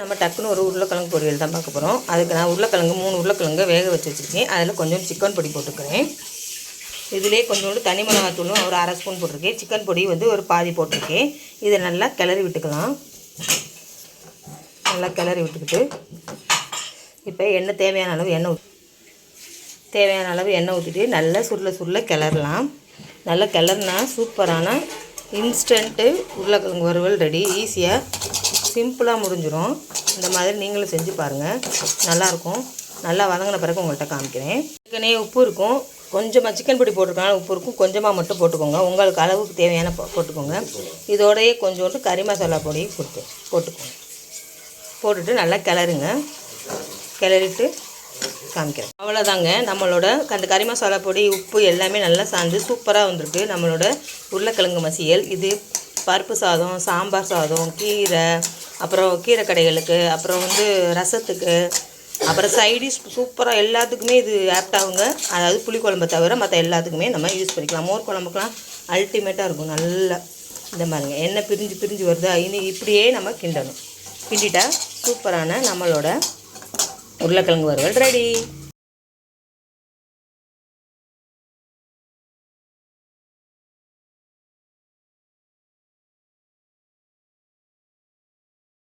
நம்ம டக்குன்னு ஒரு உருளைக்கிழங்கு பொரியல் தான் பார்க்க போகிறோம் அதுக்கு நான் உருளைக்கிழங்கு மூணு உருளைக்கிழங்கு வேக வச்சு வச்சுருக்கேன். அதில் கொஞ்சம் சிக்கன் பொடி போட்டுக்கிறேன். இதிலே கொஞ்சோண்டு தனி மிளகாத்தூளும் ஒரு அரை ஸ்பூன் போட்டிருக்கேன். சிக்கன் பொடி வந்து ஒரு பாதி போட்டிருக்கேன். இதை நல்லா கிளறி விட்டுக்கலாம். நல்லா கிளறி விட்டுக்கிட்டு. இப்போ எண்ணெய் தேவையான அளவு எண்ணெய் தேவையான அளவு எண்ணெய் ஊற்றிட்டு நல்லா சுருள சுருள கிளறலாம். நல்லா கிளறுனா சூப்பரான இன்ஸ்டண்ட்டு உருளைக்கிழங்கு வறுவல் ரெடி ஈஸியாக சிம்பிளாக முடிஞ்சிடும் இந்த மாதிரி நீங்களும் செஞ்சு பாருங்கள் நல்லாயிருக்கும் நல்லா வதங்கின பிறகு உங்கள்கிட்ட காமிக்கிறேன். சிக்கனே உப்பு இருக்கும். கொஞ்சமாக சிக்கன் பொடி போட்டிருக்கனால உப்பு இருக்கும். கொஞ்சமாக மட்டும் போட்டுக்கோங்க. உங்களுக்கு அளவுக்கு தேவையான போட்டுக்கோங்க. இதோடையே கொஞ்சோண்டு கறி மசாலா பொடி கொடுத்து போட்டுக்கோங்க. போட்டுட்டு நல்லா கிளறுங்க. கிளறிட்டு காமிக்கிறேன். அவ்வளோதாங்க. நம்மளோட அந்த கறி மசாலா பொடி உப்பு எல்லாமே நல்லா சார்ந்து சூப்பராக வந்திருக்கு. நம்மளோட உருளைக்கிழங்கு மசியல். இது பருப்பு சாதம் சாம்பார் சாதம் கீரை அப்புறம் கீரை கடைகளுக்கு அப்புறம் வந்து ரசத்துக்கு அப்புறம் சைடிஷ் சூப்பராக எல்லாத்துக்குமே இது ஆப்ட் ஆகுங்க. அதாவது புளிக்குழம்பை தவிர மற்ற எல்லாத்துக்குமே நம்ம யூஸ் பண்ணிக்கலாம். மோர் குழம்புக்கெலாம் அல்டிமேட்டாக இருக்கும். நல்லா இந்த மாதிரிங்க எண்ணெய் பிரிஞ்சு பிரிஞ்சு வருதா. இனி இப்படியே நம்ம கிண்டணும். கிண்டிட்டா சூப்பரான நம்மளோட உருளைக்கிழங்கு வறுவல் ரெடி